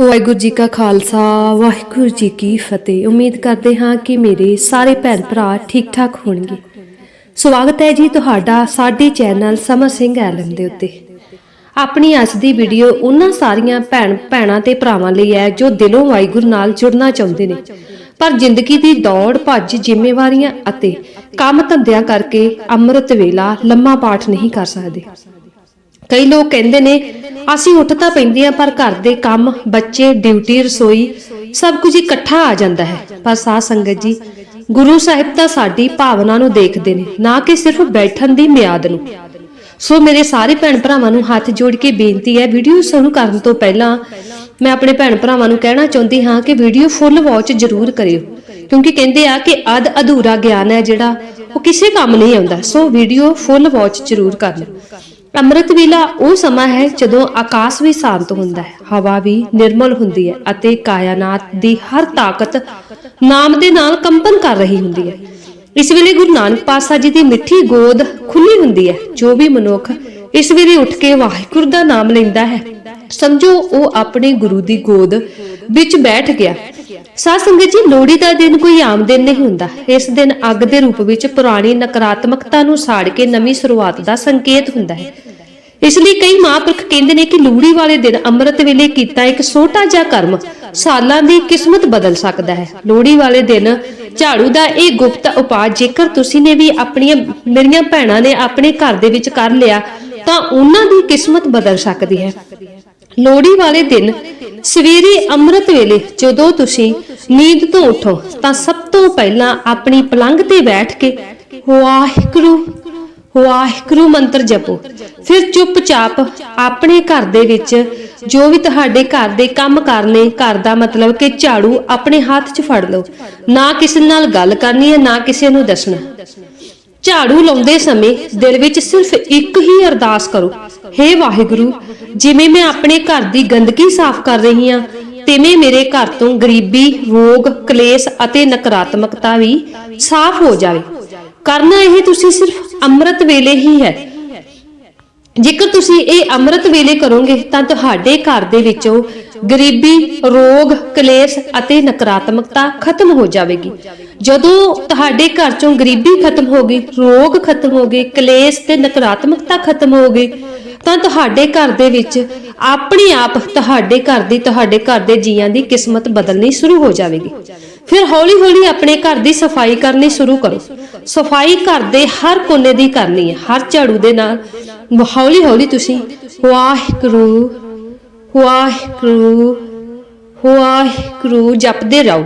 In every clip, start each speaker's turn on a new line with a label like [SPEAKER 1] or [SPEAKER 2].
[SPEAKER 1] ਵਾਹਿਗੁਰੂ ਜੀ ਕਾ ਖਾਲਸਾ, ਵਾਹਿਗੁਰੂ ਜੀ ਕੀ ਫਤਿਹ। ਉਮੀਦ ਕਰਦੇ ਹਾਂ ਕਿ ਮੇਰੇ ਸਾਰੇ ਭੈਣ ਭਰਾ ਠੀਕ ਠਾਕ ਹੋਣਗੇ। ਸਵਾਗਤ ਹੈ ਜੀ ਤੁਹਾਡਾ ਸਾਡੇ ਚੈਨਲ ਸਮਰ ਸਿੰਘ ਐਲਮ ਦੇ ਉੱਤੇ। ਆਪਣੀ ਅੱਜ ਦੀ ਵੀਡੀਓ ਉਹਨਾਂ ਸਾਰੀਆਂ ਭੈਣ ਭੈਣਾਂ ਤੇ ਭਰਾਵਾਂ ਲਈ ਹੈ ਜੋ ਦਿਲੋਂ ਵਾਹਿਗੁਰੂ ਨਾਲ ਜੁੜਨਾ ਚਾਹੁੰਦੇ ਨੇ। ਪਰ ਜ਼ਿੰਦਗੀ ਦੀ ਦੌੜ, ਭੱਜ, ਜ਼ਿੰਮੇਵਾਰੀਆਂ ਅਤੇ ਕੰਮ ਧੰਦਿਆਂ ਕਰਕੇ ਅੰਮ੍ਰਿਤ ਵੇਲਾ ਲੰਮਾ ਪਾਠ ਨਹੀਂ ਕਰ ਸਕਦੇ। ਕਈ ਲੋਕ ਕਹਿੰਦੇ ਨੇ, ਅਸੀਂ ਉੱਠ ਤਾਂ ਪੈਂਦੇ ਆ ਪਰ ਘਰ ਦੇ ਕੰਮ, ਬੱਚੇ, ਡਿਊਟੀ, ਰਸੋਈ, ਸਭ ਕੁਝ ਇਕੱਠਾ ਆ ਜਾਂਦਾ ਹੈ। ਪਰ ਸਾਧ ਸੰਗਤ ਜੀ, ਗੁਰੂ ਸਾਹਿਬ ਤਾਂ ਸਾਡੀ ਭਾਵਨਾ ਨੂੰ ਦੇਖਦੇ ਨੇ, ਨਾ ਕਿ ਸਿਰਫ ਬੈਠਣ ਦੀ ਮਿਆਦ ਨੂੰ। ਸੋ ਮੇਰੇ ਸਾਰੇ ਭੈਣ ਭਰਾਵਾਂ ਨੂੰ ਹੱਥ ਜੋੜ ਕੇ ਬੇਨਤੀ ਹੈ, ਵੀਡੀਓ ਸ਼ੁਰੂ ਕਰਨ ਤੋਂ ਪਹਿਲਾਂ ਮੈਂ ਆਪਣੇ ਭੈਣ ਭਰਾਵਾਂ ਨੂੰ ਕਹਿਣਾ ਚਾਹੁੰਦੀ ਹਾਂ ਕਿ ਵੀਡੀਓ ਫੁੱਲ ਵਾਚ ਜ਼ਰੂਰ ਕਰਿਓ, ਕਿਉਂਕਿ ਕਹਿੰਦੇ ਆ ਕਿ ਅਧ ਅਧੂਰਾ ਗਿਆਨ ਹੈ ਜਿਹੜਾ, ਉਹ ਕਿਸੇ ਕੰਮ ਨਹੀਂ ਆਉਂਦਾ। ਸੋ ਵੀਡੀਓ ਫੁੱਲ ਵਾਚ ਜ਼ਰੂਰ ਕਰਨਾ ਅੰਮ੍ਰਿਤ ਵੇਲਾ ਉਹ ਸਮਾਂ ਹੈ ਜਦੋਂ ਆਕਾਸ਼ ਵੀ ਸ਼ਾਂਤ ਹੁੰਦਾ ਹੈ, ਹਵਾ ਵੀ ਨਿਰਮਲ ਹੁੰਦੀ ਹੈ ਅਤੇ ਕਾਇਨਾਤ ਦੀ ਹਰ ਤਾਕਤ ਨਾਮ ਦੇ ਨਾਲ ਕੰਪਨ ਕਰ ਰਹੀ ਹੁੰਦੀ ਹੈ। ਇਸ ਵੇਲੇ ਗੁਰੂ ਨਾਨਕ ਪਾਤਸ਼ਾਹ ਜੀ ਦੀ ਮਿੱਠੀ ਗੋਦ ਖੁੱਲੀ ਹੁੰਦੀ ਹੈ, ਜੋ ਵੀ ਮਨੁੱਖ ਇਸ ਵੇਲੇ ਉੱਠ ਕੇ ਵਾਹਿਗੁਰੂ ਦਾ ਨਾਮ ਲੈਂਦਾ ਹੈ, ਸਮਝੋ ਉਹ ਆਪਣੇ ਗੁਰੂ ਦੀ ਗੋਦ ਵਿੱਚ ਬੈਠ ਗਿਆ। ਸਾਧ ਸੰਗਤ ਜੀ, ਲੋਹੜੀ ਦਾ ਦਿਨ ਕੋਈ ਆਮ ਦਿਨ ਨਹੀਂ ਹੁੰਦਾ। ਇਸ ਦਿਨ ਅੱਗ ਦੇ ਰੂਪ ਵਿੱਚ ਪੁਰਾਣੀ ਨਕਾਰਾਤਮਕਤਾ ਨੂੰ ਸਾੜ ਕੇ ਨਵੀਂ ਸ਼ੁਰੂਆਤ ਦਾ ਸੰਕੇਤ ਹੁੰਦਾ ਹੈ। ਇਸ ਲਈ ਕਈ ਮਹਾਂਪੁਰਖ ਕਹਿੰਦੇ ਨੇ ਕਿ ਲੋਹੜੀ ਵਾਲੇ ਦਿਨ ਅੰਮ੍ਰਿਤ ਵੇਲੇ ਕੀਤਾ ਇੱਕ ਛੋਟਾ ਜਿਹਾ ਕਰਮ ਸਾਲਾਂ ਦੀ ਕਿਸਮਤ ਬਦਲ ਸਕਦਾ ਹੈ। ਲੋਹੜੀ ਵਾਲੇ ਦਿਨ ਝਾੜੂ ਦਾ ਇਹ ਗੁਪਤ ਉਪਾਅ ਜੇਕਰ ਤੁਸੀਂ ਨੇ ਵੀ ਆਪਣੀਆਂ, ਮੇਰੀਆਂ ਭੈਣਾਂ ਨੇ ਆਪਣੇ ਘਰ ਦੇ ਵਿੱਚ ਕਰ ਲਿਆ, ਤਾਂ ਉਹਨਾਂ ਦੀ ਕਿਸਮਤ ਬਦਲ ਸਕਦੀ ਹੈ। ਲੋਹੜੀ ਵਾਲੇ ਦਿਨ ਸਵੇਰੇ ਅੰਮ੍ਰਿਤ ਵੇਲੇ ਜਦੋਂ ਤੁਸੀਂ ਨੀਂਦ ਤੋਂ ਉਠੋ ਤਾਂ ਸਭ ਤੋਂ ਪਹਿਲਾਂ ਆਪਣੀ ਪਲੰਘ ਤੇ ਬੈਠ ਕੇ ਵਾਹਿਗੁਰੂ ਵਾਹਿਗੁਰੂ ਮੰਤਰ ਜਪੋ। ਫਿਰ ਚੁੱਪਚਾਪ ਆਪਣੇ ਘਰ ਦੇ ਵਿੱਚ ਜੋ ਵੀ ਤੁਹਾਡੇ ਘਰ ਦੇ ਕੰਮ ਕਰਨੇ ਘਰ ਦਾ ਮਤਲਬ ਕਿ ਝਾੜੂ ਆਪਣੇ ਹੱਥ 'ਚ ਫੜ ਲਓ। ਨਾ ਕਿਸੇ ਨਾਲ ਗੱਲ ਕਰਨੀ ਹੈ, ਨਾ ਕਿਸੇ ਨੂੰ ਦੱਸਣਾ। ਝਾੜੂ ਲਾਉਂਦੇ ਸਮੇਂ ਦਿਲ ਵਿੱਚ ਸਿਰਫ ਇੱਕ ਹੀ ਅਰਦਾਸ ਕਰੋ हे ਵਾਹਿਗੁਰੂ, ਜਿਵੇਂ ਮੈਂ ਆਪਣੇ ਘਰ ਦੀ ਗੰਦਗੀ ਸਾਫ਼ ਕਰ ਰਹੀ ਹਾਂ, ਤਿਵੇਂ ਮੇਰੇ ਘਰ ਤੋਂ ਗਰੀਬੀ, ਰੋਗ, ਕਲੇਸ਼ ਅਤੇ ਨਕਾਰਾਤਮਕਤਾ ਵੀ ਸਾਫ਼ ਹੋ ਜਾਵੇ। ਕਰਨਾ ਇਹ ਤੁਸੀਂ ਸਿਰਫ ਅੰਮ੍ਰਿਤ ਵੇਲੇ ਹੀ ਹੈ। ਜੇਕਰ ਤੁਸੀਂ ਇਹ ਅੰਮ੍ਰਿਤ ਵੇਲੇ ਕਰੋਗੇ, ਤਾਂ ਤੁਹਾਡੇ ਘਰ ਦੇ ਵਿੱਚੋਂ ਗਰੀਬੀ, ਰੋਗ, ਕਲੇਸ਼ ਅਤੇ ਨਕਾਰਾਤਮਕਤਾ ਖਤਮ ਹੋ ਜਾਵੇਗੀ। ਜਦੋਂ ਤੁਹਾਡੇ ਘਰ ਚੋਂ ਗਰੀਬੀ ਖਤਮ ਹੋ ਗਈ, ਰੋਗ ਖਤਮ ਹੋ ਗਏ, ਕਲੇਸ਼ ਤੇ ਨਕਾਰਾਤਮਕਤਾ ਖਤਮ ਹੋ ਗਈ, ਤਾਂ ਤੁਹਾਡੇ ਘਰ ਦੇ ਵਿੱਚ ਆਪਣੇ ਆਪ ਤੁਹਾਡੇ ਘਰ ਦੀ, ਤੁਹਾਡੇ ਘਰ ਦੇ ਜੀਆਂ ਦੀ ਕਿਸਮਤ ਬਦਲਣੀ ਸ਼ੁਰੂ ਹੋ ਜਾਵੇਗੀ। ਫਿਰ ਹੌਲੀ-ਹੌਲੀ ਆਪਣੇ ਘਰ ਦੀ ਸਫ਼ਾਈ ਕਰਨੀ ਸ਼ੁਰੂ ਕਰੋ। ਸਫ਼ਾਈ ਘਰ ਦੇ ਹਰ ਕੋਨੇ ਦੀ ਕਰਨੀ ਹੈ, ਹਰ ਝਾੜੂ ਦੇ ਨਾਲ। ਹੌਲੀ-ਹੌਲੀ ਤੁਸੀਂ ਵਾਹਿਗੁਰੂ ਵਾਹਿਗੁਰੂ ਵਾਹਿਗੁਰੂ, ਜਪਦੇ ਰਹੋ।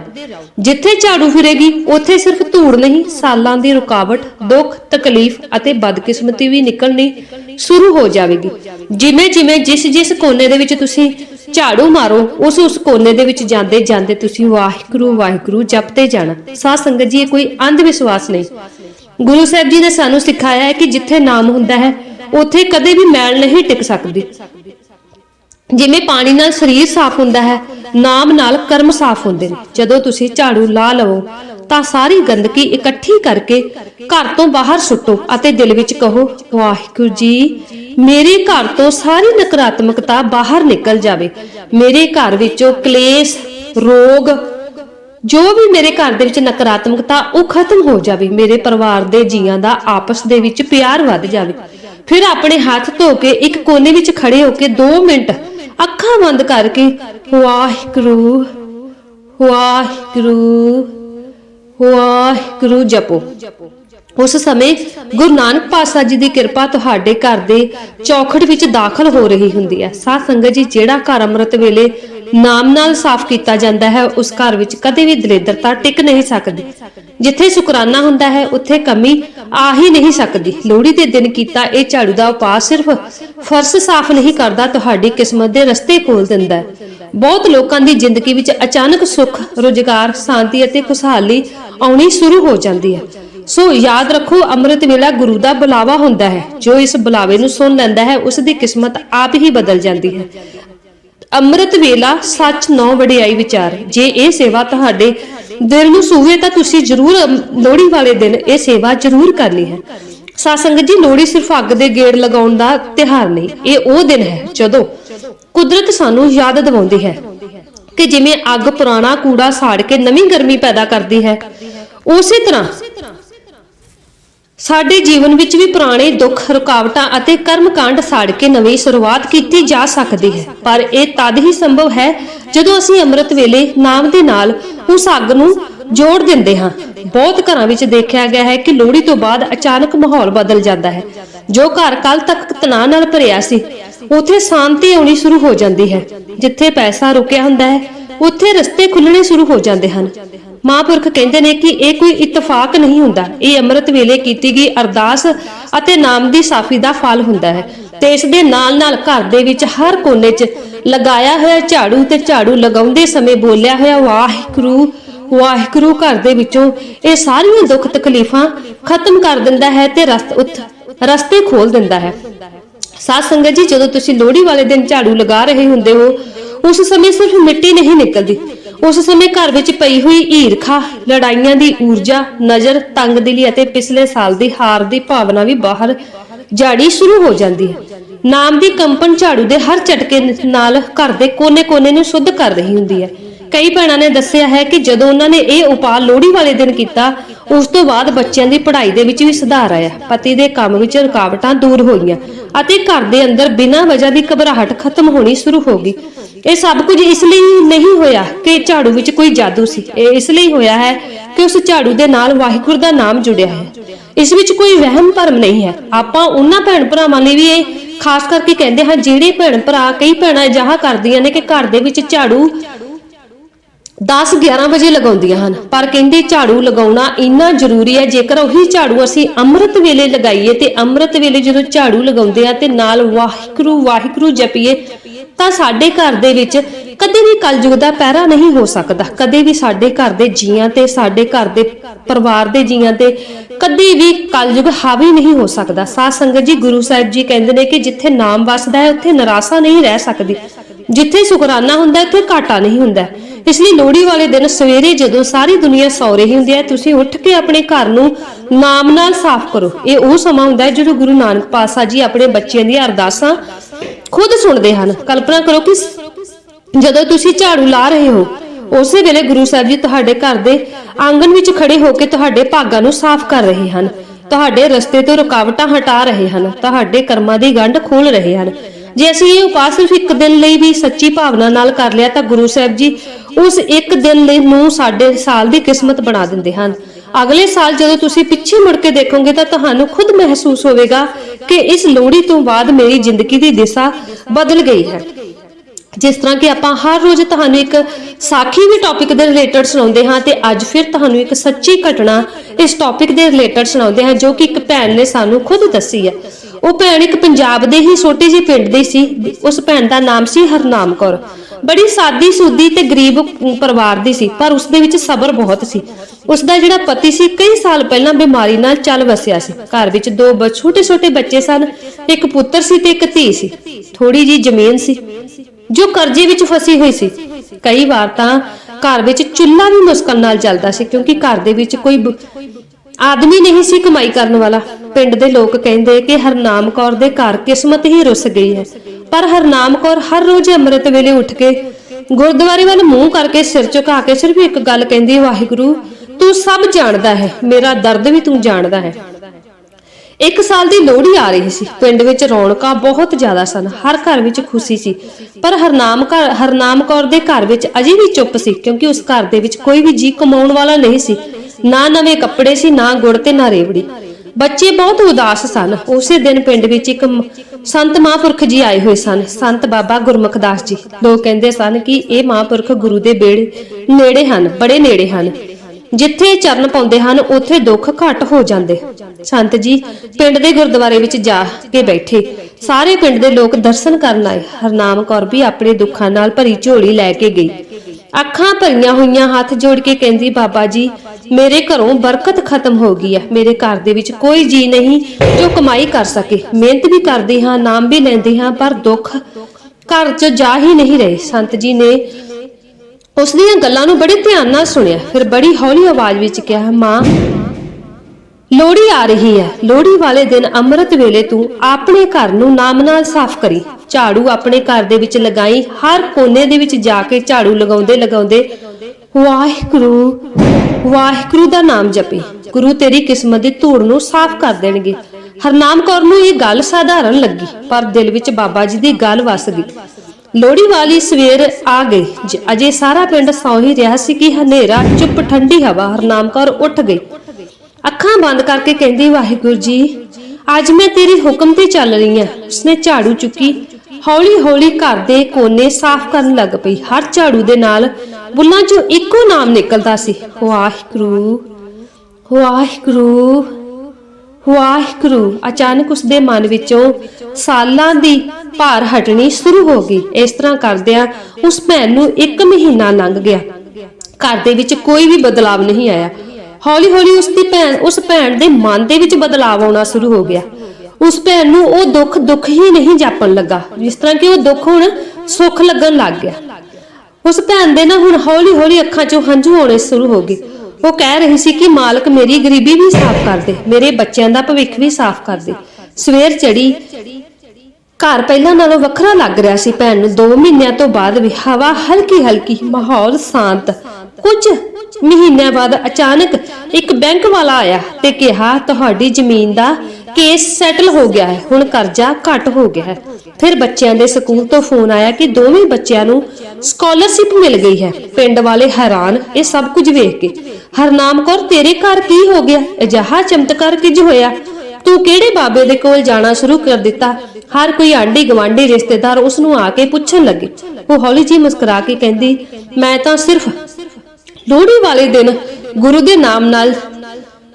[SPEAKER 1] ਜਿੱਥੇ ਝਾੜੂ ਫਿਰੇਗੀ, ਉੱਥੇ ਸਿਰਫ ਧੂੜ ਨਹੀਂ, ਸਾਲਾਂ ਦੀ ਰੁਕਾਵਟ, ਦੁੱਖ, ਤਕਲੀਫ ਅਤੇ ਬਦਕਿਸਮਤੀ ਵੀ ਨਿਕਲਣੀ ਸ਼ੁਰੂ ਹੋ ਜਾਵੇਗੀ। ਜਿਵੇਂ ਜਿਵੇਂ ਜਿਸ ਜਿਸ ਕੋਨੇ ਦੇ ਵਿੱਚ ਤੁਸੀਂ ਝਾੜੂ ਮਾਰੋ, ਉਸ ਉਸ ਕੋਨੇ ਦੇ ਵਿੱਚ ਜਾਂਦੇ ਜਾਂਦੇ ਤੁਸੀਂ ਵਾਹਿਗੁਰੂ ਵਾਹਿਗੁਰੂ ਜਪਦੇ ਜਾਣਾ। ਸਾਧ ਸੰਗਤ ਜੀ, ਇਹ ਕੋਈ ਅੰਧ ਵਿਸ਼ਵਾਸ ਨਹੀਂ। ਗੁਰੂ ਸਾਹਿਬ ਜੀ ਨੇ ਸਾਨੂੰ ਸਿਖਾਇਆ ਹੈ ਕਿ ਜਿੱਥੇ ਨਾਮ ਹੁੰਦਾ ਹੈ, ਉੱਥੇ ਕਦੇ ਵੀ ਮੈਲ ਨਹੀਂ ਟਿਕ ਸਕਦੀ। ਜਿਵੇਂ ਪਾਣੀ ਨਾਲ ਸਰੀਰ ਸਾਫ਼ ਹੁੰਦਾ ਹੈ, ਨਾਮ ਨਾਲ ਕਰਮ ਸਾਫ਼ ਹੁੰਦੇ ਨੇ। ਜਦੋਂ ਤੁਸੀਂ ਝਾੜੂ ਲਾ ਲਵੋ, ਤਾਂ ਸਾਰੀ ਗੰਦਗੀ ਇਕੱਠੀ ਕਰਕੇ ਘਰ ਤੋਂ ਬਾਹਰ ਸੁੱਟੋ ਅਤੇ ਦਿਲ ਵਿੱਚ ਕਹੋ, ਵਾਹਿਗੁਰੂ ਜੀ, ਮੇਰੇ ਘਰ ਤੋਂ ਸਾਰੀ ਨਕਾਰਾਤਮਕਤਾ ਬਾਹਰ ਨਿਕਲ ਜਾਵੇ। ਮੇਰੇ ਘਰ ਵਿੱਚੋਂ ਕਲੇਸ਼, ਰੋਗ, ਜੋ ਵੀ ਮੇਰੇ ਘਰ ਦੇ ਵਿੱਚ ਨਕਾਰਾਤਮਕਤਾ ਉਹ ਖਤਮ ਹੋ ਜਾਵੇ। ਮੇਰੇ ਪਰਿਵਾਰ ਦੇ ਜੀਆਂ ਦਾ ਆਪਸ ਦੇ ਵਿੱਚ ਪਿਆਰ ਵੱਧ ਜਾਵੇ। ਫਿਰ ਆਪਣੇ ਹੱਥ ਧੋ ਕੇ ਇੱਕ ਕੋਨੇ ਵਿੱਚ ਖੜੇ ਹੋ ਕੇ 2 ਮਿੰਟ ਅੱਖਾਂ ਬੰਦ ਕਰਕੇ ਵਾਹਿਗੁਰੂ ਵਾਹਿਗੁਰੂ ਵਾਹਿਗੁਰੂ ਜਪੋ। ਉਸ ਸਮੇਂ ਗੁਰੂ ਨਾਨਕ ਪਾਤਸ਼ਾਹ ਜੀ ਦੀ ਕਿਰਪਾ ਤੁਹਾਡੇ ਘਰ ਦੇ ਚੌਖੜ ਵਿੱਚ ਦਾਖਲ ਹੋ ਰਹੀ ਹੁੰਦੀ ਹੈ। ਸਾਧ ਸੰਗਤ ਜੀ, ਜਿਹੜਾ ਘਰ ਅੰਮ੍ਰਿਤ ਵੇਲੇ ਨਾਮ ਨਾਲ ਸਾਫ਼ ਕੀਤਾ ਜਾਂਦਾ ਹੈ, ਉਸ ਘਰ ਵਿੱਚ ਕਦੇ ਵੀ ਦਲੇਦਰਤਾ ਟਿਕ ਨਹੀਂ ਸਕਦੀ। ਜਿੱਥੇ ਸ਼ੁਕਰਾਨਾ ਹੁੰਦਾ ਹੈ, ਉੱਥੇ ਕਮੀ ਆ ਹੀ ਨਹੀਂ ਸਕਦੀ। ਲੋਹੜੀ ਦੇ ਦਿਨ ਕੀਤਾ ਇਹ ਝਾੜੂ ਦਾ ਉਪਾਅ ਸਿਰਫ ਫਰਸ਼ ਸਾਫ਼ ਨਹੀਂ ਕਰਦਾ, ਤੁਹਾਡੀ ਕਿਸਮਤ ਦੇ ਰਸਤੇ ਖੋਲ ਦਿੰਦਾ ਹੈ। ਬਹੁਤ ਲੋਕਾਂ ਦੀ ਜ਼ਿੰਦਗੀ ਵਿੱਚ ਅਚਾਨਕ ਸੁੱਖ, ਰੋਜ਼ਗਾਰ, ਸ਼ਾਂਤੀ ਅਤੇ ਖੁਸ਼ਹਾਲੀ ਆਉਣੀ ਸ਼ੁਰੂ ਹੋ ਜਾਂਦੀ ਹੈ। ਸੋ ਯਾਦ ਰੱਖੋ, ਅੰਮ੍ਰਿਤ ਵੇਲਾ ਗੁਰੂ ਦਾ ਬੁਲਾਵਾ ਹੁੰਦਾ ਹੈ। ਜੋ ਇਸ ਬੁਲਾਵੇ ਨੂੰ ਸੁਣ ਲੈਂਦਾ ਹੈ, ਉਸ ਦੀ ਕਿਸਮਤ ਆਪ ਹੀ ਬਦਲ ਜਾਂਦੀ ਹੈ। ਅੰਮ੍ਰਿਤ ਵੇਲਾ ਸੱਚ ਨੌ ਵਡਿਆਈ ਵਿਚਾਰ। ਜੇ ਇਹ ਸੇਵਾ ਤੁਹਾਡੇ ਦਿਲ ਨੂੰ ਸੂਹੇ ਤਾਂ ਤੁਸੀਂ ਜ਼ਰੂਰ ਲੋਹੜੀ ਵਾਲੇ ਦਿਨ ਇਹ ਸੇਵਾ ਜ਼ਰੂਰ ਕਰਨੀ ਹੈ। ਸਾਸੰਗਤ ਜੀ, ਲੋਹੜੀ ਸਿਰਫ ਅੱਗ ਦੇ ਗੇੜ ਲਗਾਉਣ ਦਾ ਤਿਹਾਰ ਨਹੀਂ, ਇਹ ਉਹ ਦਿਨ ਹੈ ਜਦੋਂ ਕੁਦਰਤ ਸਾਨੂੰ ਯਾਦ ਦਿਵਾਉਂਦੀ ਹੈ ਕਿ ਜਿਵੇਂ ਅੱਗ ਪੁਰਾਣਾ ਕੂੜਾ ਸਾੜ ਕੇ ਨਵੀਂ ਗਰਮੀ ਪੈਦਾ ਕਰਦੀ ਹੈ, ਉਸੇ ਤਰ੍ਹਾਂ ਸਾਡੇ ਜੀਵਨ ਵਿੱਚ ਵੀ ਪੁਰਾਣੇ ਦੁੱਖ, ਰੁਕਾਵਟਾਂ ਅਤੇ ਕਰਮਕਾਂਡ ਸਾੜ ਕੇ ਨਵੀਂ ਸ਼ੁਰੂਆਤ ਕੀਤੀ ਜਾ ਸਕਦੀ ਹੈ। ਪਰ ਇਹ ਤਦ ਹੀ ਸੰਭਵ ਹੈ ਜਦੋਂ ਅਸੀਂ ਅੰਮ੍ਰਿਤ ਵੇਲੇ ਨਾਮ ਦੇ ਨਾਲ ਉਸ ਅੱਗ ਨੂੰ ਜੋੜ ਦਿੰਦੇ ਹਾਂ। ਬਹੁਤ ਘਰਾਂ ਵਿੱਚ ਦੇਖਿਆ ਗਿਆ ਹੈ ਕਿ ਲੋਹੜੀ ਤੋਂ ਬਾਅਦ ਅਚਾਨਕ ਮਾਹੌਲ ਬਦਲ ਜਾਂਦਾ ਹੈ। ਜੋ ਘਰ ਕੱਲ ਤੱਕ ਤਣਾਅ ਨਾਲ ਭਰਿਆ ਸੀ, ਉੱਥੇ ਸ਼ਾਂਤੀ ਆਉਣੀ ਸ਼ੁਰੂ ਹੋ ਜਾਂਦੀ ਹੈ। ਜਿੱਥੇ ਪੈਸਾ ਰੁਕਿਆ ਹੁੰਦਾ ਹੈ, ਉੱਥੇ ਰਸਤੇ ਖੁੱਲਣੇ ਸ਼ੁਰੂ ਹੋ ਜਾਂਦੇ ਹਨ। ਮਹਾਂਪੁਰਖ ਕਹਿੰਦੇ ਨੇ ਕਿ ਇਹ ਕੋਈ ਇਤਫਾਕ ਨਹੀਂ ਹੁੰਦਾ। ਇਹ ਅੰਮ੍ਰਿਤ ਵੇਲੇ ਕੀਤੀ ਗਈ ਅਰਦਾਸ ਅਤੇ ਨਾਮ ਦੀ ਸਾਫੀ ਦਾ ਫਲ ਹੁੰਦਾ ਹੈ ਤੇ ਇਸ ਦੇ ਨਾਲ-ਨਾਲ ਘਰ ਦੇ ਵਿੱਚ ਹਰ ਕੋਨੇ 'ਚ ਲਗਾਇਆ ਹੋਇਆ ਝਾੜੂ ਤੇ ਝਾੜੂ ਲਗਾਉਂਦੇ ਸਮੇਂ ਬੋਲਿਆ ਹੋਇਆ, ਵਾਹਿਗੁਰੂ ਵਾਹਿਗੁਰੂ, ਘਰ ਦੇ ਵਿੱਚੋਂ ਇਹ ਸਾਰੀਆਂ ਦੁੱਖ ਤਕਲੀਫਾਂ ਖਤਮ ਕਰ ਦਿੰਦਾ ਹੈ ਤੇ ਰਸਤ ਉਤ, ਰਸਤੇ ਖੋਲ ਦਿੰਦਾ ਹੈ। ਸਾਧ ਸੰਗਤ ਜੀ, ਜਦੋਂ ਤੁਸੀਂ ਲੋਹੜੀ ਵਾਲੇ ਦਿਨ ਝਾੜੂ ਲਗਾ ਰਹੇ ਹੁੰਦੇ ਹੋ ਉਸ ਸਮੇਂ ਸਿਰਫ ਮਿੱਟੀ ਨਹੀਂ ਨਿਕਲਦੀ। ਉਸ ਸਮੇਂ ਘਰ ਵਿੱਚ ਪਈ ਹੋਈ ਈਰਖਾ, ਲੜਾਈਆਂ ਦੀ ਊਰਜਾ, ਨਜ਼ਰ ਤੰਗਦਿਲੀ ਅਤੇ ਪਿਛਲੇ ਸਾਲ ਦੀ ਹਾਰ ਦੀ ਭਾਵਨਾ ਵੀ ਬਾਹਰ ਜਾੜੀ ਸ਼ੁਰੂ ਹੋ ਜਾਂਦੀ ਹੈ। ਨਾਮ ਦੀ ਕੰਪਨ ਝਾੜੂ ਦੇ ਹਰ ਝਟਕੇ ਨਾਲ ਘਰ ਦੇ ਕੋਨੇ-ਕੋਨੇ ਨੂੰ ਸ਼ੁੱਧ ਕਰ ਰਹੀ ਹੁੰਦੀ ਹੈ। ਕਈ ਭੈਣਾਂ ਨੇ ਦੱਸਿਆ ਹੈ ਕਿ ਜਦੋਂ ਉਹਨਾਂ ਨੇ ਇਹ ਉਪਾਅ ਲੋਹੜੀ ਵਾਲੇ ਦਿਨ ਕੀਤਾ, ਉਸ ਤੋਂ ਬਾਅਦ ਬੱਚਿਆਂ ਦੀ ਪੜ੍ਹਾਈ ਦੇ ਵਿੱਚ ਵੀ ਸੁਧਾਰ ਆਇਆ। ਪਤੀ ਦੇ ਕੰਮ ਵਿੱਚ ਰੁਕਾਵਟਾਂ ਦੂਰ ਹੋਈਆਂ ਅਤੇ ਘਰ ਦੇ ਅੰਦਰ ਬਿਨਾਂ ਵਜ੍ਹਾ ਦੀ ਘਬਰਾਹਟ ਖਤਮ ਹੋਣੀ ਸ਼ੁਰੂ ਹੋ ਗਈ। ਇਹ ਸਭ ਕੁਝ ਇਸ ਲਈ ਨਹੀਂ ਹੋਇਆ ਕਿ ਝਾੜੂ ਵਿੱਚ ਕੋਈ ਜਾਦੂ ਸੀ। ਇਹ ਇਸ ਲਈ ਹੋਇਆ ਹੈ ਕਿ ਉਸ ਝਾੜੂ ਦੇ ਨਾਲ ਵਾਹਿਗੁਰੂ ਦਾ ਨਾਮ ਜੁੜਿਆ ਹੈ। ਇਸ ਵਿੱਚ ਕੋਈ ਵਹਿਮ ਭਰਮ ਨਹੀਂ ਹੈ। ਆਪਾਂ ਉਹਨਾਂ ਭੈਣ ਭਰਾਵਾਂ ਲਈ ਵੀ ਇਹ ਖਾਸ ਕਰਕੇ ਕਹਿੰਦੇ ਹਾਂ, ਜਿਹੜੇ ਭੈਣ ਭਰਾ ਕਈ ਭੈਣਾਂ ਅਜਿਹਾ ਕਰਦੀਆਂ ਨੇ ਕਿ ਘਰ ਦੇ ਵਿੱਚ ਝਾੜੂ 10 11 ਵਜੇ ਲਗਾਉਂਦੀਆਂ ਹਨ। ਪਰ ਕਹਿੰਦੇ ਝਾੜੂ ਲਗਾਉਣਾ ਇੰਨਾ ਜ਼ਰੂਰੀ ਹੈ, ਜੇਕਰ ਉਹੀ ਝਾੜੂ ਅਸੀਂ ਅੰਮ੍ਰਿਤ ਵੇਲੇ ਲਗਾਈਏ ਤੇ ਅੰਮ੍ਰਿਤ ਵੇਲੇ ਜਦੋਂ ਝਾੜੂ ਲਗਾਉਂਦੇ ਆ ਤੇ ਨਾਲ ਵਾਹਿਗੁਰੂ ਵਾਹਿਗੁਰੂ ਜਪੀਏ, ਤਾਂ ਸਾਡੇ ਘਰ ਦੇ ਵਿੱਚ ਕਦੇ ਵੀ ਕਲਯੁਗ ਦਾ ਪਹਿਰਾ ਨਹੀਂ ਹੋ ਸਕਦਾ। ਕਦੇ ਵੀ ਸਾਡੇ ਘਰ ਦੇ ਜੀਆਂ ਤੇ, ਸਾਡੇ ਘਰ ਦੇ ਪਰਿਵਾਰ ਦੇ ਜੀਆਂ ਤੇ ਕਦੇ ਵੀ ਕਲਯੁਗ ਹਾਵੀ ਨਹੀਂ ਹੋ ਸਕਦਾ। ਸਾਧ ਸੰਗਤ ਜੀ, ਗੁਰੂ ਸਾਹਿਬ ਜੀ ਕਹਿੰਦੇ ਨੇ ਕਿ ਜਿੱਥੇ ਨਾਮ ਵਸਦਾ ਹੈ, ਉੱਥੇ ਨਿਰਾਸ਼ਾ ਨਹੀਂ ਰਹਿ ਸਕਦੀ। ਜਿੱਥੇ ਸ਼ੁਕਰਾਨਾ ਹੁੰਦਾ, ਉੱਥੇ ਘਾਟਾ ਨਹੀਂ ਹੁੰਦਾ। ਇਸ ਲਈ ਲੋਹੜੀ ਵਾਲੇ ਦਿਨ ਸਵੇਰੇ ਜਦੋਂ ਸਾਰੀ ਦੁਨੀਆ ਸੌ ਰਹੀ ਹੁੰਦੀ ਹੈ, ਤੁਸੀਂ ਉੱਠ ਕੇ ਆਪਣੇ ਘਰ ਨੂੰ ਨਾਮ ਨਾਲ ਸਾਫ਼ ਕਰੋ। ਇਹ ਉਹ ਸਮਾਂ ਹੁੰਦਾ ਹੈ ਜਦੋਂ ਗੁਰੂ ਨਾਨਕ ਪਾਤਸ਼ਾਹ ਜੀ ਆਪਣੇ ਬੱਚਿਆਂ ਦੀਆਂ ਅਰਦਾਸਾਂ ਖੁਦ ਸੁਣਦੇ ਹਨ। ਕਲਪਨਾ ਕਰੋ ਕਿ ਜਦੋਂ ਤੁਸੀਂ ਝਾੜੂ ਲਾ ਰਹੇ ਹੋ, ਉਸੇ ਵੇਲੇ ਗੁਰੂ ਸਾਹਿਬ ਜੀ ਤੁਹਾਡੇ ਘਰ ਦੇ ਆਂਗਣ ਵਿੱਚ ਖੜੇ ਹੋ ਕੇ ਤੁਹਾਡੇ ਭਾਗਾਂ ਨੂੰ ਸਾਫ਼ ਕਰ ਰਹੇ ਹਨ। ਤੁਹਾਡੇ ਰਸਤੇ ਤੋਂ ਰੁਕਾਵਟਾਂ ਹਟਾ ਰਹੇ ਹਨ। ਤੁਹਾਡੇ ਕਰਮਾਂ ਦੀ ਗੰਢ ਖੋਲ ਰਹੇ ਹਨ। ਜੇ ਅਸੀਂ ਇਹ ਉਪਾਅ ਸਿਰਫ ਇੱਕ ਦਿਨ ਲਈ ਵੀ ਸੱਚੀ ਭਾਵਨਾ ਨਾਲ ਕਰ ਲਿਆ, ਤਾਂ ਗੁਰੂ ਸਾਹਿਬ ਜੀ ਉਸ ਇੱਕ ਦਿਨ ਲਈ ਨੂੰ ਸਾਡੇ ਸਾਲ ਦੀ ਕਿਸਮਤ ਬਣਾ ਦਿੰਦੇ ਹਨ। ਅਗਲੇ ਸਾਲ ਜਦੋਂ ਤੁਸੀਂ ਪਿੱਛੇ ਮੁੜ ਕੇ ਦੇਖੋਗੇ ਤਾਂ ਤੁਹਾਨੂੰ ਖੁਦ ਮਹਿਸੂਸ ਹੋਵੇਗਾ ਕਿ ਇਸ ਲੋਹੜੀ ਤੋਂ ਬਾਅਦ ਮੇਰੀ ਜ਼ਿੰਦਗੀ ਦੀ ਦਿਸ਼ਾ ਬਦਲ ਗਈ ਹੈ। ਜਿਸ ਤਰ੍ਹਾਂ ਕਿ ਆਪਾਂ ਹਰ ਰੋਜ਼ ਤੁਹਾਨੂੰ ਇੱਕ ਸਾਖੀ ਵੀ ਟੌਪਿਕ ਦੇ ਰਿਲੇਟਡ ਸੁਣਾਉਂਦੇ ਹਾਂ ਤੇ ਅੱਜ ਫਿਰ ਤੁਹਾਨੂੰ ਇੱਕ ਸੱਚੀ ਘਟਨਾ ਇਸ ਟੌਪਿਕ ਦੇ ਰਿਲੇਟਡ ਸੁਣਾਉਂਦੇ ਹਾਂ ਜੋ ਕਿ ਇੱਕ ਭੈਣ ਨੇ ਸਾਨੂੰ ਖੁਦ ਦੱਸੀ ਹੈ। ਉਹ ਭੈਣ ਇੱਕ ਪੰਜਾਬ ਦੇ ਹੀ ਛੋਟੇ ਜਿਹੇ ਪਿੰਡ ਦੀ ਸੀ। ਉਸ ਭੈਣ ਦਾ ਨਾਮ ਸੀ ਹਰਨਾਮ ਕੌਰ। ਬੜੀ ਸਾਦੀ ਸੂਦੀ ਤੇ ਗਰੀਬ ਪਰਿਵਾਰ ਦੀ ਸੀ, ਪਰ ਉਸ ਦੇ ਵਿੱਚ ਸਬਰ ਬਹੁਤ ਸੀ। ਉਸ ਦਾ ਜਿਹੜਾ ਪਤੀ ਸੀ, ਕਈ ਸਾਲ ਪਹਿਲਾਂ ਬਿਮਾਰੀ ਨਾਲ ਚੱਲ ਵਸਿਆ ਸੀ। ਘਰ ਵਿੱਚ ਦੋ ਛੋਟੇ ਛੋਟੇ ਬੱਚੇ ਸਨ, ਇੱਕ ਪੁੱਤਰ ਸੀ ਤੇ ਇੱਕ ਧੀ ਸੀ। ਥੋੜੀ ਜੀ ਜ਼ਮੀਨ ਸੀ, ਜੋ ਕਰਜ਼ੇ ਵਿੱਚ ਫਸੀ ਹੋਈ ਸੀ। ਕਈ ਵਾਰ ਤਾਂ ਘਰ ਵਿੱਚ ਚੁੱਲ੍ਹਾ ਵੀ ਮੁਸ਼ਕਲ ਨਾਲ ਚੱਲਦਾ ਸੀ, ਕਿਉਂਕਿ ਘਰ ਦੇ ਵਿੱਚ ਕੋਈ ਆਦਮੀ ਨਹੀਂ ਸੀ ਕਮਾਈ ਕਰਨ ਵਾਲਾ। ਪਿੰਡ ਦੇ ਲੋਕ ਕਹਿੰਦੇ ਕਿ ਹਰਨਾਮ ਕੌਰ ਦੇ ਘਰ ਕਿਸਮਤ ਹੀ ਰੁੱਸ ਗਈ ਹੈ। ਪਰ ਹਰਨਾਮ ਕੌਰ ਹਰ ਰੋਜ਼ ਅੰਮ੍ਰਿਤ ਵੇਲੇ ਉੱਠ ਕੇ ਗੁਰਦੁਆਰੇ ਵੱਲ ਮੂੰਹ ਕਰਕੇ ਸਿਰ ਝੁਕਾ ਕੇ ਸਿਰਫ ਇੱਕ ਗੱਲ ਕਹਿੰਦੀ ਵਾਹਿਗੁਰੂ, ਤੂੰ ਸਭ ਜਾਣਦਾ ਹੈ, ਮੇਰਾ ਦਰਦ ਵੀ ਤੂੰ ਜਾਣਦਾ ਹੈ। ਇੱਕ ਸਾਲ ਦੀ ਲੋਹੜੀ ਆ ਰਹੀ ਸੀ, ਪਿੰਡ ਵਿੱਚ ਰੌਣਕਾਂ ਬਹੁਤ ਜ਼ਿਆਦਾ ਸਨ, ਹਰ ਘਰ ਵਿੱਚ ਖੁਸ਼ੀ ਸੀ। ਪਰ ਹਰਨਾਮ ਘਰ ਹਰਨਾਮ ਕੌਰ ਦੇ ਘਰ ਵਿੱਚ ਅਜੇ ਵੀ ਚੁੱਪ ਸੀ, ਕਿਉਂਕਿ ਉਸ ਘਰ ਦੇ ਵਿੱਚ ਕੋਈ ਵੀ ਜੀ ਕਮਾਉਣ ਵਾਲਾ ਨਹੀਂ ਸੀ। ਨਾ ਨਵੇਂ ਕੱਪੜੇ ਸੀ, ਨਾ ਗੁੜ ਤੇ ਨਾ ਰੇਵੜੀ। ਬੱਚੇ ਬਹੁਤ ਉਦਾਸ ਸਨ। ਉਸੇ ਦਿਨ ਪਿੰਡ ਵਿੱਚ ਇੱਕ ਸੰਤ ਮਹਾਂਪੁਰਖ ਜੀ ਆਏ ਹੋਏ ਸਨ। ਸੰਤ ਬਾਬਾ ਗੁਰਮੁਖ ਦਾਸ ਜੀ। ਲੋਕ ਕਹਿੰਦੇ ਸਨ ਕਿ ਇਹ ਮਹਾਂਪੁਰਖ ਗੁਰੂ ਦੇ ਬੇੜੇ ਨੇੜੇ ਹਨ, ਬੜੇ ਨੇੜੇ ਹਨ। ਜਿੱਥੇ ਚਰਨ ਪਾਉਂਦੇ ਹਨ, ਉੱਥੇ ਦੁੱਖ ਘਟ ਹੋ ਜਾਂਦੇ। ਸੰਤ ਜੀ ਪਿੰਡ ਦੇ ਗੁਰਦੁਆਰੇ ਵਿੱਚ ਜਾ ਕੇ ਬੈਠੇ। ਸਾਰੇ ਪਿੰਡ ਦੇ ਲੋਕ ਦਰਸ਼ਨ ਕਰਨ ਆਏ। ਹਰਨਾਮ ਕੌਰ ਵੀ ਆਪਣੇ ਦੁੱਖਾਂ ਨਾਲ ਭਰੀ ਝੋਲੀ ਲੈ ਕੇ ਗਈ। ਅੱਖਾਂ ਭਰੀਆਂ ਹੋਈਆਂ ਹੱਥ ਜੋੜ ਕੇ ਕਹਿੰਦੀ, ਬਾਬਾ ਜੀ, ਮੇਰੇ ਘਰੋਂ ਬਰਕਤ ਖਤਮ ਹੋ ਗਈ ਹੈ। ਮੇਰੇ ਘਰ ਦੇ ਵਿੱਚ ਕੋਈ ਜੀ ਨਹੀਂ ਜੋ ਕਮਾਈ ਕਰ ਸਕੇ। ਮਿਹਨਤ ਵੀ ਕਰਦੀ ਹਾਂ, ਨਾਮ ਵੀ ਲੈਂਦੀ ਹਾਂ, ਪਰ ਦੁੱਖ ਘਰ 'ਚ ਜਾ ਹੀ ਨਹੀਂ ਰਹੇ। ਸੰਤ ਜੀ ਨੇ ਉਸ ਦੀਆਂ ਗੱਲਾਂ ਨੂੰ ਬੜੇ ਧਿਆਨ ਨਾਲ ਸੁਣਿਆ। ਫਿਰ ਬੜੀ ਹੌਲੀ ਆਵਾਜ਼ ਵਿੱਚ ਕਿਹਾ, ਮਾਂ ਲੋਹੜੀ ਆ ਰਹੀ ਹੈ। ਲੋਹੜੀ ਵਾਲੇ ਦਿਨ ਅੰਮ੍ਰਿਤ ਵੇਲੇ ਤੂੰ ਆਪਣੇ ਘਰ ਨੂੰ ਨਾਮ ਨਾਲ ਸਾਫ਼ ਕਰੀ। ਝਾੜੂ ਆਪਣੇ ਘਰ ਦੇ ਵਿੱਚ ਲਗਾਈ। ਹਰ ਕੋਨੇ ਦੇ ਵਿੱਚ ਜਾ ਕੇ ਝਾੜੂ ਲਗਾਉਂਦੇ ਲਗਾਉਂਦੇ ਵਾਹਿਗੁਰੂ ਵਾਹਿਗੁਰੂ ਦਾ ਨਾਮ ਜਪੀ। ਗੁਰੂ ਤੇਰੀ ਕਿਸਮਤ ਦੀ ਧੂੜ ਨੂੰ ਸਾਫ਼ ਕਰ ਦੇਣਗੇ। ਹਰਨਾਮ ਕੌਰ ਨੂੰ ਇਹ ਗੱਲ ਸਾਧਾਰਨ ਲੱਗੀ, ਪਰ ਦਿਲ ਵਿੱਚ ਬਾਬਾ ਜੀ ਦੀ ਗੱਲ ਵਸ ਗਈ। ਲੋਹੜੀ ਵਾਲੀ ਸਵੇਰ ਆ ਗਈ। ਅਜੇ ਸਾਰਾ ਪਿੰਡ ਸੌਂ ਹੀ ਰਿਹਾ ਸੀ ਕਿ ਹਨੇਰਾ, ਚੁੱਪ ਠੰਡੀ ਹਵਾ, ਹਰਨਾਮ ਕੌਰ ਉੱਠ ਗਈ। ਅੱਖਾਂ ਬੰਦ ਕਰਕੇ ਕਹਿੰਦੀ, ਵਾਹਿਗੁਰੂ ਜੀ, ਅੱਜ ਮੈਂ ਤੇਰੇ ਹੁਕਮ ਤੇ ਚੱਲ ਰਹੀ ਹਾਂ। ਉਸਨੇ ਝਾੜੂ ਚੁੱਕੀ। ਹੌਲੀ ਹੌਲੀ ਘਰ ਦੇ ਕੋਨੇ ਸਾਫ਼ ਕਰਨ ਲੱਗ ਪਈ। ਹਰ ਝਾੜੂ ਦੇ ਨਾਲ ਬੁੱਲਾਂ 'ਚੋਂ ਇੱਕੋ ਨਾਮ ਨਿਕਲਦਾ ਸੀ। ਵਾਹਿਗੁਰੂ ਵਾਹਿਗੁਰੂ ਵਾਹਿਗੁਰੂ। ਅਚਾਨਕ ਉਸਦੇ ਮਨ ਵਿੱਚੋਂ ਸਾਲਾਂ ਦੀ ਭਾਰ ਹਟਣੀ ਸ਼ੁਰੂ ਹੋ ਗਈ। ਇਸ ਤਰ੍ਹਾਂ ਕਰਦਿਆਂ ਉਸ ਭੈਣ ਨੂੰ ਇੱਕ ਮਹੀਨਾ ਲੰਘ ਗਿਆ। ਘਰ ਦੇ ਵਿੱਚ ਕੋਈ ਵੀ ਬਦਲਾਵ ਨਹੀਂ ਆਇਆ। ਹੌਲੀ ਹੌਲੀ ਉਸ ਦੀ ਭੈਣ, ਉਸ ਭੈਣ ਦੇ ਮਨ ਦੇ ਵਿੱਚ ਬਦਲਾਵ ਆਉਣਾ ਸ਼ੁਰੂ ਹੋ ਗਿਆ। ਉਸ ਭੈਣ ਨੂੰ ਉਹ ਦੁੱਖ ਦੁੱਖ ਹੀ ਨਹੀਂ ਜਾਪਣ ਲੱਗਾ, ਜਿਸ ਤਰ੍ਹਾਂ ਕਿ ਉਹ ਦੁੱਖ ਹੁਣ ਸੁੱਖ ਲੱਗਣ ਲੱਗ ਗਿਆ। ਉਸ ਭੈਣ ਦੇ ਨਾ ਹੁਣ ਹੌਲੀ ਹੌਲੀ ਅੱਖਾਂ 'ਚੋਂ ਹੰਝੂ ਆਉਣੇ ਸ਼ੁਰੂ ਹੋ ਗਏ। ਉਹ ਕਹਿ ਰਹੀ ਸੀ ਕਿ, ਮਾਲਕ ਮੇਰੀ ਗਰੀਬੀ ਵੀ ਸਾਫ਼ ਕਰ ਦੇ, ਮੇਰੇ ਬੱਚਿਆਂ ਦਾ ਭਵਿੱਖ ਵੀ ਸਾਫ਼ ਕਰ ਦੇ। ਸਵੇਰ ਚੜੀ। ਘਰ ਪਹਿਲਾਂ ਨਾਲੋਂ ਵੱਖਰਾ ਲੱਗ ਰਿਹਾ ਸੀ ਭੈਣ ਨੂੰ। 2 ਮਹੀਨਿਆਂ ਤੋਂ ਬਾਅਦ ਵੀ ਹਵਾ ਹਲਕੀ ਹਲਕੀ ਮਾਹੌਲ ਸ਼ਾਂਤ। ਕੁਝ ਮਹੀਨਿਆਂ ਬਾਅਦ ਅਚਾਨਕ ਇੱਕ ਬੈਂਕ ਵਾਲਾ ਆਇਆ ਤੇ ਕਿਹਾ, ਤੁਹਾਡੀ ਜ਼ਮੀਨ ਦਾ ਕੇਸ ਸੈਟਲ ਹੋ ਗਿਆ ਹੈ, ਹੁਣ ਕਰਜ਼ਾ ਘਟ ਹੋ ਗਿਆ ਹੈ। ਫਿਰ ਬੱਚਿਆਂ ਦੇ ਸਕੂਲ ਤੋਂ ਫੋਨ ਆਇਆ ਕਿ ਦੋਵੇਂ ਬੱਚਿਆਂ ਨੂੰ ਸਕਾਲਰਸ਼ਿਪ ਮਿਲ ਗਈ ਹੈ। ਪਿੰਡ ਵਾਲੇ ਹੈਰਾਨ, ਇਹ ਸਭ ਕੁਝ ਵੇਖ ਕੇ? ਹਰਨਾਮ ਕੌਰ, ਤੇਰੇ ਘਰ ਕੀ ਹੋ ਗਿਆ? ਅਜਿਹਾ ਚਮਤਕਾਰ ਕਿਜ ਹੋਇਆ? ਤੂੰ ਕਿਹੜੇ ਬਾਬੇ ਦੇ ਕੋਲ ਜਾਣਾ ਸ਼ੁਰੂ ਕਰ ਦਿੱਤਾ? ਹਰ ਕੋਈ ਆਂਢੀ ਗਵਾਂਢੀ ਰਿਸ਼ਤੇਦਾਰ ਉਸ ਨੂੰ ਆ ਕੇ ਪੁੱਛਣ ਲੱਗੇ। ਉਹ ਹੌਲੀ ਜੀ ਮੁਸਕਰਾ ਕੇ ਕਹਿੰਦੀ, ਮੈਂ ਤਾਂ ਸਿਰਫ ਲੋਹੜੀ ਵਾਲੇ ਦਿਨ ਗੁਰੂ ਦੇ ਨਾਮ ਨਾਲ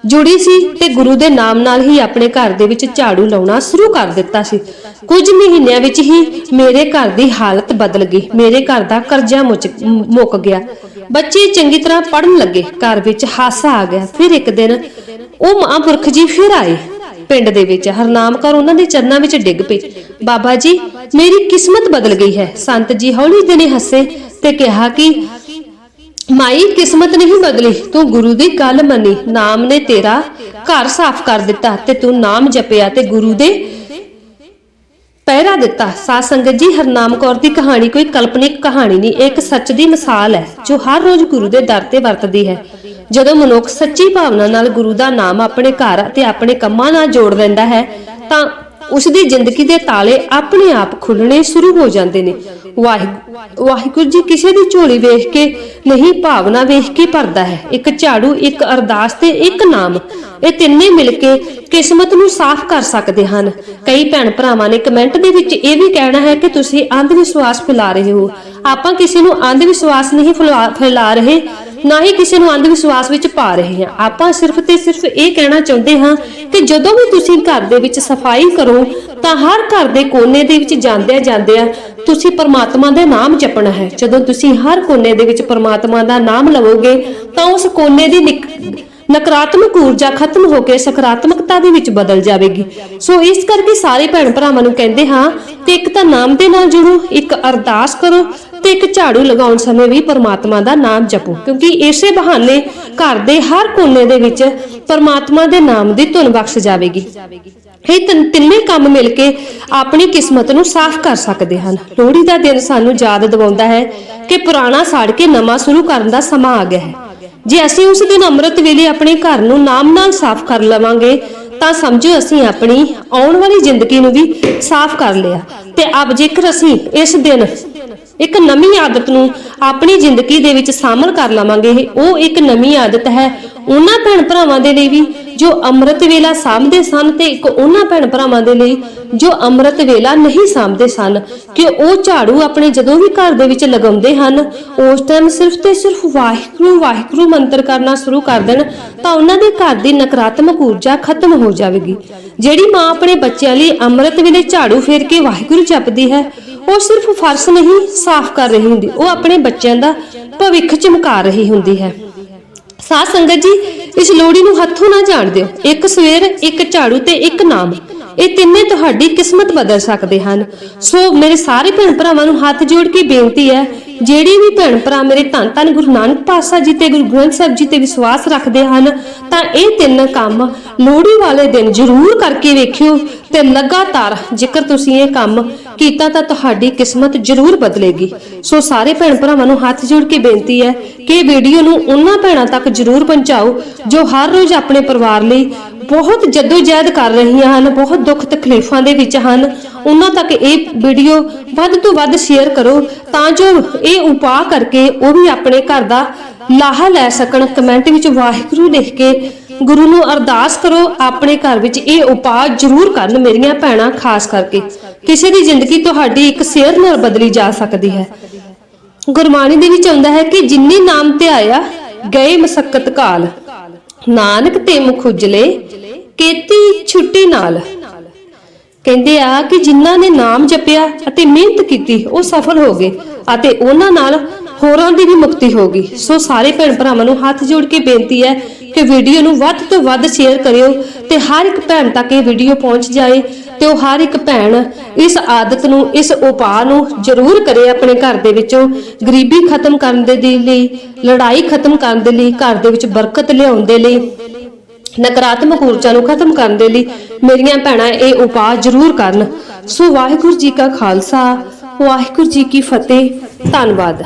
[SPEAKER 1] ਜੁੜੀ ਸੀ ਤੇ ਗੁਰੂ ਦੇ ਨਾਮ ਨਾਲ ਹੀ ਆਪਣੇ ਘਰ ਦੇ ਵਿੱਚ ਝਾੜੂ ਲਾਉਣਾ ਸ਼ੁਰੂ ਕਰ ਦਿੱਤਾ ਸੀ। ਕੁਝ ਮਹੀਨਿਆਂ ਵਿੱਚ ਹੀ ਮੇਰੇ ਘਰ ਦੀ ਹਾਲਤ ਬਦਲ ਗਈ। ਮੇਰੇ ਘਰ ਦਾ ਕਰਜ਼ਾ ਮੁੱਕ ਗਿਆ। ਬੱਚੇ ਚੰਗੀ ਤਰ੍ਹਾਂ ਪੜਨ ਲੱਗੇ। ਘਰ ਵਿੱਚ ਹਾਸਾ ਆ ਗਿਆ। ਫਿਰ ਇੱਕ ਦਿਨ ਉਹ ਮਹਾਂਪੁਰਖ ਜੀ ਫਿਰ ਆਏ ਪਿੰਡ ਦੇ ਵਿੱਚ। ਹਰਨਾਮ ਕੌਰ ਉਹਨਾਂ ਦੇ ਚਰਨਾਂ ਵਿੱਚ ਡਿੱਗ ਪਏ। ਬਾਬਾ ਜੀ, ਮੇਰੀ ਕਿਸਮਤ ਬਦਲ ਗਈ ਹੈ। ਸੰਤ ਜੀ ਹੌਲੀ ਜਿਹੇ ਹੱਸੇ ਤੇ ਕਿਹਾ ਕਿ ਮਾਈ ਕਿਸਮਤ ਨਹੀਂ ਬਦਲੀ, ਤੂੰ ਗੁਰੂ ਦੀ ਗੱਲ ਮੰਨੀ। ਨਾਮ ਨੇ ਤੇਰਾ ਘਰ ਸਾਫ਼ ਕਰ ਦਿੱਤਾ ਤੇ ਤੂੰ ਨਾਮ ਜਪਿਆ ਤੇ ਗੁਰੂ ਦੇ ਪਹਿਰਾ ਦਿੱਤਾ। ਸਾਧ ਸੰਗਤ ਜੀ, ਹਰਨਾਮ ਕੌਰ ਦੀ ਕਹਾਣੀ ਕੋਈ ਕਲਪਨਿਕ ਕਹਾਣੀ ਨਹੀਂ, ਇਹ ਇੱਕ ਸੱਚ ਦੀ ਮਿਸਾਲ ਹੈ, ਜੋ ਹਰ ਰੋਜ਼ ਗੁਰੂ ਦੇ ਦਰ ਤੇ ਵਰਤਦੀ ਹੈ। ਜਦੋਂ ਮਨੁੱਖ ਸੱਚੀ ਭਾਵਨਾ ਨਾਲ ਗੁਰੂ ਦਾ ਨਾਮ ਆਪਣੇ ਘਰ ਅਤੇ ਆਪਣੇ ਕੰਮਾਂ ਨਾਲ ਜੋੜ ਲੈਂਦਾ ਹੈ, ਤਾਂ ਉਸ ਦੀ ਜ਼ਿੰਦਗੀ ਦੇ ਤਾਲੇ ਆਪਣੇ ਆਪ ਖੁੱਲਣੇ ਸ਼ੁਰੂ ਹੋ ਜਾਂਦੇ ਨੇ। ਵਾਹਿਗੁਰੂ ਜੀ, ਕਿਸੇ ਦੀ ਝੋਲੀ ਵੇਖ ਕੇ ਨਹੀਂ, ਭਾਵਨਾ ਵੇਖ ਕੇ ਭਰਦਾ ਹੈ। ਇੱਕ ਝਾੜੂ, ਇੱਕ ਅਰਦਾਸ ਤੇ ਇੱਕ ਨਾਮ। ਇਹ ਤਿੰਨੇ ਮਿਲ ਕੇ ਕਿਸਮਤ ਨੂੰ ਸਾਫ਼ ਕਰ ਸਕਦੇ ਹਨ। ਕਈ ਭੈਣ ਭਰਾਵਾਂ ਨੇ ਕਮੈਂਟ ਦੇ ਵਿੱਚ ਇਹ ਵੀ ਕਹਿਣਾ ਹੈ ਕਿ ਤੁਸੀਂ ਅੰਧ ਵਿਸ਼ਵਾਸ ਫੈਲਾ ਰਹੇ ਹੋ। ਆਪਾਂ ਕਿਸੇ ਨੂੰ ਅੰਧ ਵਿਸ਼ਵਾਸ ਨਹੀਂ ਫੈਲਾ- ਫੈਲਾ ਰਹੇ। ਨਾ ਹੀ ਕਿਸੇ ਨੂੰ ਅੰਧ ਵਿਸ਼ਵਾਸ ਵਿੱਚ ਪਾ ਰਹੇ ਹਾਂ। ਆਪਾਂ ਸਿਰਫ ਤੇ ਸਿਰਫ ਇਹ ਕਹਿਣਾ ਚਾਹੁੰਦੇ ਹਾਂ ਕਿ ਜਦੋਂ ਵੀ ਤੁਸੀਂ ਘਰ ਦੇ ਵਿੱਚ ਸਫ਼ਾਈ ਕਰੋ, ਤਾਂ ਹਰ ਘਰ ਦੇ ਕੋਨੇ ਦੇ ਵਿੱਚ ਜਾਂਦਿਆਂ ਜਾਂਦਿਆਂ ਤੁਸੀਂ ਪਰਮਾਤਮਾ ਦਾ ਨਾਮ ਜਪਣਾ ਹੈ। ਜਦੋਂ ਤੁਸੀਂ ਹਰ ਕੋਨੇ ਦੇ ਵਿੱਚ ਪਰਮਾਤਮਾ ਦਾ ਨਾਮ ਲਵੋਗੇ, ਤਾਂ ਉਸ ਕੋਨੇ ਦੀ ਨਿਕ- ਨਕਾਰਾਤਮਕ ਊਰਜਾ ਖਤਮ ਹੋ ਕੇ ਸਕਾਰਾਤਮਕਤਾ ਦੇ ਵਿੱਚ ਬਦਲ ਜਾਵੇਗੀ। ਸੋ ਇਸ ਕਰਕੇ ਸਾਰੇ ਭੈਣ ਭਰਾਵਾਂ ਨੂੰ ਕਹਿੰਦੇ ਹਾਂ ਕਿ ਇੱਕ ਤਾਂ ਨਾਮ ਦੇ ਨਾਲ ਜੁੜੋ, ਇੱਕ ਅਰਦਾਸ ਕਰੋ ਤੇ ਇੱਕ ਝਾੜੂ ਲਗਾਉਣ ਸਮੇਂ ਵੀ ਪਰਮਾਤਮਾ ਦਾ ਨਾਮ ਜਪੋ। ਕਿਉਂਕਿ ਇਸੇ ਬਹਾਨੇ ਘਰ ਦੇ ਹਰ ਕੋਨੇ ਦੇ ਵਿੱਚ ਪਰਮਾਤਮਾ ਦੇ ਨਾਮ ਦੀ ਧੁਨ ਬਖਸ਼ ਜਾਵੇਗੀ। ਇਹ ਤਿੰਨ- ਤਿੰਨੇ ਕੰਮ ਮਿਲ ਕੇ ਆਪਣੀ ਕਿਸਮਤ ਨੂੰ ਸਾਫ਼ ਕਰ ਸਕਦੇ ਹਨ। ਲੋਹੜੀ ਦਾ ਦਿਨ ਸਾਨੂੰ ਯਾਦ ਦਿਵਾਉਂਦਾ ਹੈ ਕਿ ਪੁਰਾਣਾ ਸਾੜ ਕੇ ਨਵਾਂ ਸ਼ੁਰੂ ਕਰਨ ਦਾ ਸਮਾਂ ਆ ਗਿਆ ਹੈ। ਜੇ ਅਸੀਂ ਉਸ ਦਿਨ ਅੰਮ੍ਰਿਤ ਵੇਲੇ ਆਪਣੇ ਘਰ ਨੂੰ ਨਾਮ ਨਾਲ ਸਾਫ਼ ਕਰ ਲਵਾਂਗੇ, ਤਾਂ ਸਮਝੋ ਅਸੀਂ ਆਪਣੀ ਆਉਣ ਵਾਲੀ ਜ਼ਿੰਦਗੀ ਨੂੰ ਵੀ ਸਾਫ਼ ਕਰ ਲਿਆ। ਤੇ ਅਬ ਜੇਕਰ ਅਸੀਂ ਇਸ ਦਿਨ ਇੱਕ ਨਵੀਂ ਆਦਤ ਨੂੰ ਆਪਣੀ ਜ਼ਿੰਦਗੀ ਦੇ ਵਿੱਚ ਸ਼ਾਮਲ ਕਰ ਲਵਾਂਗੇ। ਉਹ ਇੱਕ ਨਵੀਂ ਆਦਤ ਹੈ। ਉਹਨਾਂ ਭੈਣ ਭਰਾਵਾਂ ਦੇ ਲਈ ਵੀ ਜੋ ਅੰਮ੍ਰਿਤ ਵੇਲਾ ਸਾਂਭਦੇ ਸਨ ਤੇ ਇੱਕ ਉਹਨਾਂ ਭੈਣ ਭਰਾਵਾਂ ਦੇ ਲਈ ਜੋ ਅੰਮ੍ਰਿਤ ਵੇਲਾ ਨਹੀਂ ਸਾਂਭਦੇ ਸਨ, ਕਿ ਉਹ ਝਾੜੂ ਆਪਣੇ ਜਦੋਂ ਵੀ ਘਰ ਦੇ ਵਿੱਚ ਲਗਾਉਂਦੇ ਹਨ, ਉਸ ਟਾਈਮ ਸਿਰਫ ਤੇ ਸਿਰਫ ਵਾਹਿਗੁਰੂ ਵਾਹਿਗੁਰੂ ਮੰਤਰ ਕਰਨਾ ਸ਼ੁਰੂ ਕਰ ਦੇਣ, ਤਾਂ ਉਹਨਾਂ ਦੇ ਘਰ ਦੀ ਨਕਾਰਾਤਮਕ ਊਰਜਾ ਖਤਮ ਹੋ ਜਾਵੇਗੀ। ਜਿਹੜੀ ਮਾਂ ਆਪਣੇ ਬੱਚਿਆਂ ਲਈ ਅੰਮ੍ਰਿਤ ਵੇਲੇ ਝਾੜੂ ਫੇਰ ਕੇ ਵਾਹਿਗੁਰੂ ਜਪਦੀ ਹੈ ਉਹ ਸਿਰਫ ਫਰਸ਼ ਨਹੀਂ, ਸਾਫ਼ ਕਰ ਰਹੀ ਹੁੰਦੀ। ਉਹ ਆਪਣੇ ਬੱਚਿਆਂ ਦਾ ਭਵਿੱਖ ਚਮਕਾ ਰਹੀ ਹੁੰਦੀ ਹੈ। ਸਾਧ ਸੰਗਤ ਜੀ, ਇਸ ਲੋੜੀ ਨੂੰ ਹੱਥੋਂ ਨਾ ਜਾਣ ਦਿਓ। ਇੱਕ ਸਵੇਰ, ਇੱਕ ਝਾੜੂ ਤੇ ਇੱਕ ਨਾਮ। ਇਹ ਤਿੰਨੇ ਤੁਹਾਡੀ ਕਿਸਮਤ ਬਦਲ ਸਕਦੇ ਹਨ। ਸੋ ਮੇਰੇ ਸਾਰੇ ਭੈਣ ਭਰਾਵਾਂ ਨੂੰ ਹੱਥ ਜੋੜ ਕੇ ਬੇਨਤੀ ਹੈ ਜਿਹੜੇ ਵੀ ਭੈਣ ਭਰਾ ਮੇਰੇ ਧੰਨ ਧੰਨ ਗੁਰੂ ਨਾਨਕ ਪਾਤਸ਼ਾਹ ਜੀ ਤੇ ਗੁਰੂ ਗ੍ਰੰਥ ਸਾਹਿਬ ਜੀ ਤੇ ਵਿਸ਼ਵਾਸ ਰੱਖਦੇ ਹਨ, ਤਾਂ ਇਹ ਤਿੰਨ ਕੰਮ ਲੋਹੜੀ ਵਾਲੇ ਦਿਨ ਜ਼ਰੂਰ ਕਰਕੇ ਵੇਖਿਓ ਤੇ ਲਗਾਤਾਰ ਜੇਕਰ ਤੁਸੀਂ ਇਹ ਕੰਮ ਕੀਤਾ ਤਾਂ ਤੁਹਾਡੀ ਕਿਸਮਤ ਜ਼ਰੂਰ ਬਦਲੇਗੀ। ਸੋ ਸਾਰੇ ਭੈਣ ਭਰਾਵਾਂ ਨੂੰ ਹੱਥ ਜੋੜ ਕੇ ਬੇਨਤੀ ਹੈ ਕਿ ਇਹ ਵੀਡੀਓ ਨੂੰ ਉਹਨਾਂ ਭੈਣਾਂ ਤੱਕ ਜ਼ਰੂਰ ਪਹੁੰਚਾਓ ਜੋ ਹਰ ਰੋਜ਼ ਆਪਣੇ ਪਰਿਵਾਰ ਲਈ ਬਹੁਤ ਜਦੋਜਹਿਦ ਕਰ ਰਹੀਆਂ ਹਨ, ਬਹੁਤ ਦੁੱਖ ਤਕਲੀਫਾਂ ਦੇ ਵਿੱਚ ਹਨ। ਉਹਨਾਂ ਤੱਕ ਇਹ ਵੀਡੀਓ ਵੱਧ ਤੋਂ ਵੱਧ ਸ਼ੇਅਰ ਕਰੋ ਤਾਂ ਜੋ ਇਹ ਉਪਾਅ ਕਰਕੇ ਉਹ ਵੀ ਆਪਣੇ ਘਰ ਦਾ ਲਾਹਾ ਲੈ ਸਕਣ। ਕਮੈਂਟ ਵਿੱਚ ਵਾਹਿਗੁਰੂ ਲਿਖ ਕੇ ਗੁਰੂ ਨੂੰ ਅਰਦਾਸ ਕਰੋ, ਆਪਣੇ ਘਰ ਵਿੱਚ ਇਹ ਉਪਾਅ ਜ਼ਰੂਰ ਕਰਨ ਮੇਰੀਆਂ ਭੈਣਾਂ, ਖਾਸ ਕਰਕੇ। ਕਿਸੇ ਦੀ ਜ਼ਿੰਦਗੀ ਤੁਹਾਡੀ ਇੱਕ ਸ਼ੇਅਰ ਨਾਲ ਬਦਲੀ ਜਾ ਸਕਦੀ ਹੈ। ਗੁਰਬਾਣੀ ਦੇ ਵਿੱਚ ਆਉਂਦਾ ਹੈ ਕਿ ਜਿੰਨੀ ਨਾਮ ਤੇ ਆਇਆ, ਗਏ ਮਸਕਤ ਕਾਲ। ਨਾਨਕ ਤੇ ਮੁਖ ਉਜਲੇ, ਕੀਤੀ ਛੁੱਟੀ ਨਾਲ। ਕਹਿੰਦੇ ਆ ਕਿ ਜਿਨ੍ਹਾਂ ਨੇ ਨਾਮ ਜਪਿਆ ਅਤੇ ਮਿਹਨਤ ਕੀਤੀ, ਉਹ ਸਫਲ ਹੋ ਗਏ ਅਤੇ ਉਹਨਾਂ ਨਾਲ ਹੋਰਾਂ ਦੀ ਵੀ ਮੁਕਤੀ ਹੋ ਸੋ ਸਾਰੇ ਭੈਣ ਭਰਾਵਾਂ ਨੂੰ ਹੱਥ ਜੋੜ ਕੇ ਬੇਨਤੀ ਹੈ ਕਿ ਵੀਡੀਓ ਨੂੰ ਵੱਧ ਤੋਂ ਵੱਧ ਸ਼ੇਅਰ ਕਰਿਓ ਤੇ ਹਰ ਇੱਕ ਭੈਣ ਤੱਕ ਇਹ ਵੀਡੀਓ ਪਹੁੰਚ ਜਾਏ ਤੇ ਉਹ ਹਰ ਇੱਕ ਭੈਣ ਇਸ ਆਦਤ ਨੂੰ, ਇਸ ਉਪਾਅ ਨੂੰ ਜ਼ਰੂਰ ਕਰੇ ਆਪਣੇ ਘਰ ਦੇ ਵਿੱਚੋਂ। ਗਰੀਬੀ ਖਤਮ ਕਰਨ ਦੇ ਲਈ, ਲੜਾਈ ਖਤਮ ਕਰਨ ਦੇ ਲਈ, ਘਰ ਦੇ ਵਿੱਚ ਬਰਕਤ ਲਿਆਉਣ ਦੇ ਲਈ। ਨਕਾਰਾਤਮਕ ਊਰਜਾ ਨੂੰ ਖਤਮ ਕਰਨ ਦੇ ਲਈ ਮੇਰੀਆਂ ਭੈਣਾਂ ਇਹ ਉਪਾਅ ਜ਼ਰੂਰ ਕਰਨ। ਸੋ ਵਾਹਿਗੁਰੂ ਜੀ ਕਾ ਖਾਲਸਾ, ਵਾਹਿਗੁਰੂ ਜੀ ਕੀ ਫਤਿਹ। ਧੰਨਵਾਦ।